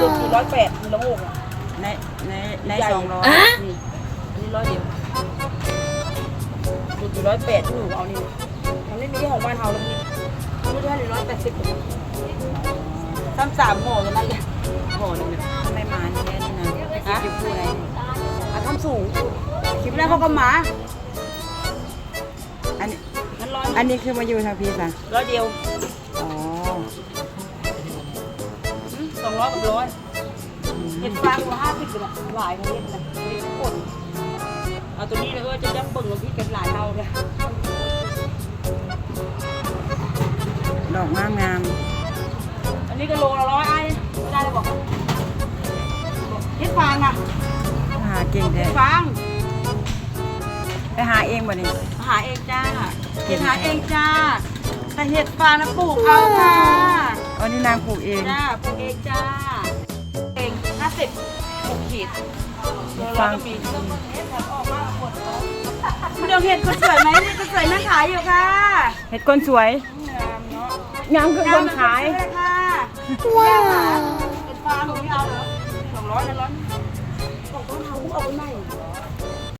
รวมอยู่ร้อยแปดละโงกอะในในในใหญ่สองร้อยนี่อันนี้ร้อยเดียวรวมอยู่ร้อยแปดที่หนูเอานี่มันไม่มีของบ้านเฮาแล้วนี่ไม่ได้เลยร้อยแปดสิบซ้ำสามห่อกันนั่นเลยห่อหนึงเนี่ยทำไมมานี่แน่นี่นะคิดอยู่ผู้ใดอะทำสูงคลิปแรกเขาก็มาอันนี้งั้นร้อยอันนี้คือมาอยู่ทางพีซะร้อยเดียว สองร้อยกับร้อยเห็ดฟางละห้าสิบเลยหลายประเทศนะเห็ดป่นเอาตัวนี้เลยก็จะยับเบิ่งกับพี่เป็นหลายเท่าเลยดอกงามงามอันนี้ก็โลละร้อยไอ้ไม่ได้เลยบอกเห็ดฟางอะหาเก่งแท้เห็ดฟางไปหาเองบ่นี่หาเองจ้าเห็ดหาเองจ้า แต่เห็ดฟางนะปลูกเอาค่ะอั นนี้นางปลูกเองจ้าปลูกเองจ้าเองห้าสิบหกขีดโลละฟางก็มีคุณเดี๋ยวเห็ดคนสวยไหมนี่คนสวยนั่งขายอยู่ค่ะ เห็ดคนสวยงามเนาะงามคือคนขายค่ะว้าวเป็นฟางของพี่เอาเหรอสองร้อยนะร้อยของต้นเท้าเอาไปใหม่